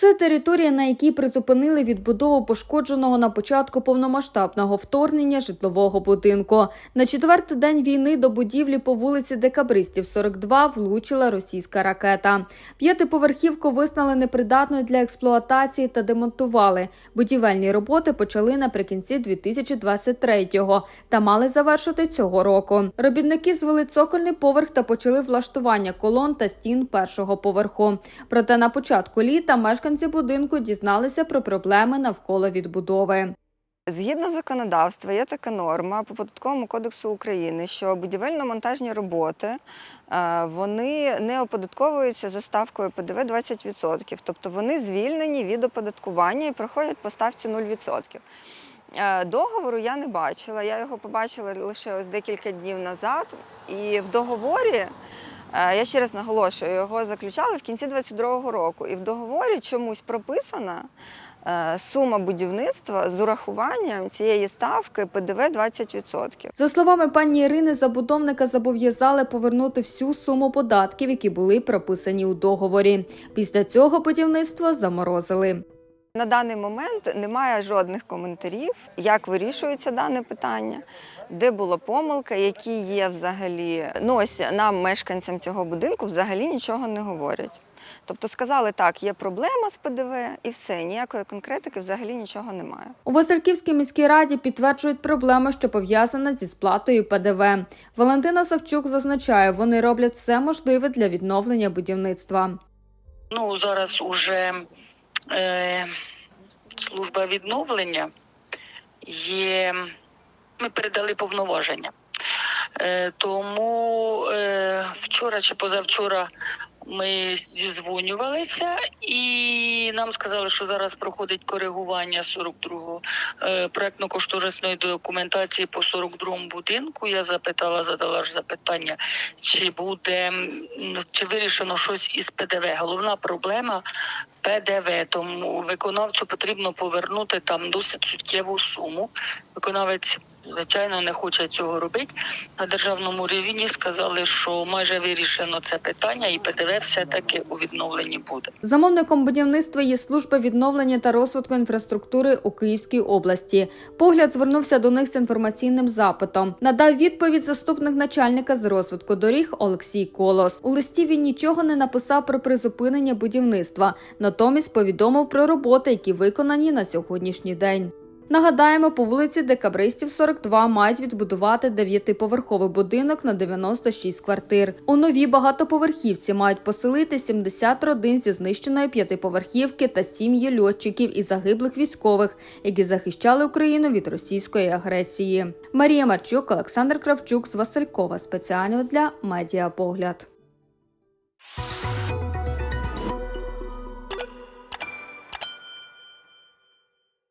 Це територія, на якій призупинили відбудову пошкодженого на початку повномасштабного вторгнення житлового будинку. На четвертий день війни до будівлі по вулиці Декабристів 42 влучила російська ракета. П'ятиповерхівку визнали непридатною для експлуатації та демонтували. Будівельні роботи почали наприкінці 2023-го та мали завершити цього року. Робітники звели цокольний поверх та почали влаштування колон та стін першого поверху. Проте на початку літа мешканці будинку дізналися про проблеми навколо відбудови. Згідно законодавства, є така норма по податковому кодексу України, що будівельно-монтажні роботи е, вони не оподатковуються за ставкою ПДВ 20%. Тобто вони звільнені від оподаткування і проходять по ставці 0%. Е, Договору я не бачила. Я його побачила лише ось декілька днів назад. І в договорі, я ще раз наголошую, його заключали в кінці 2022 року. І в договорі чомусь прописана е, сума будівництва з урахуванням цієї ставки ПДВ 20%. За словами пані Ірини, забудовника зобов'язали повернути всю суму податків, які були прописані у договорі. Після цього будівництво заморозили. На даний момент немає жодних коментарів, як вирішується дане питання, де була помилка, які є взагалі. Ну ось нам, мешканцям цього будинку, взагалі нічого не говорять. Тобто сказали, так, є проблема з ПДВ і все, ніякої конкретики взагалі нічого немає. У Васильківській міській раді підтверджують проблему, що пов'язана зі сплатою ПДВ. Валентина Савчук зазначає, вони роблять все можливе для відновлення будівництва. Ну, зараз уже е, служба відновлення є. Ми передали повноваження. Е, тому е, вчора чи позавчора ми зізвонювалися, і нам сказали, що зараз проходить коригування 42-го е, проектно-кошторисної документації по 42-му будинку. Я запитала, задала ж запитання, чи буде чи вирішено щось із ПДВ. Головна проблема ПДВ, тому виконавцю потрібно повернути там досить суттєву суму. Виконавець. Звичайно, не хоче цього робити. На державному рівні сказали, що майже вирішено це питання, і ПДВ все-таки у відновленні буде. Замовником будівництва є служба відновлення та розвитку інфраструктури у Київській області. Погляд звернувся до них з інформаційним запитом. Надав відповідь заступник начальника з розвитку доріг Олексій Колос. У листі він нічого не написав про призупинення будівництва, натомість повідомив про роботи, які виконані на сьогоднішній день. Нагадаємо, по вулиці Декабристів 42 мають відбудувати дев'ятиповерховий будинок на 96 квартир. У новій багатоповерхівці мають поселити 70 родин зі знищеної п'ятиповерхівки та сім'ї льотчиків і загиблих військових, які захищали Україну від російської агресії. Марія Марчук, Олександр Кравчук з Василькова спеціально для Медіапогляд.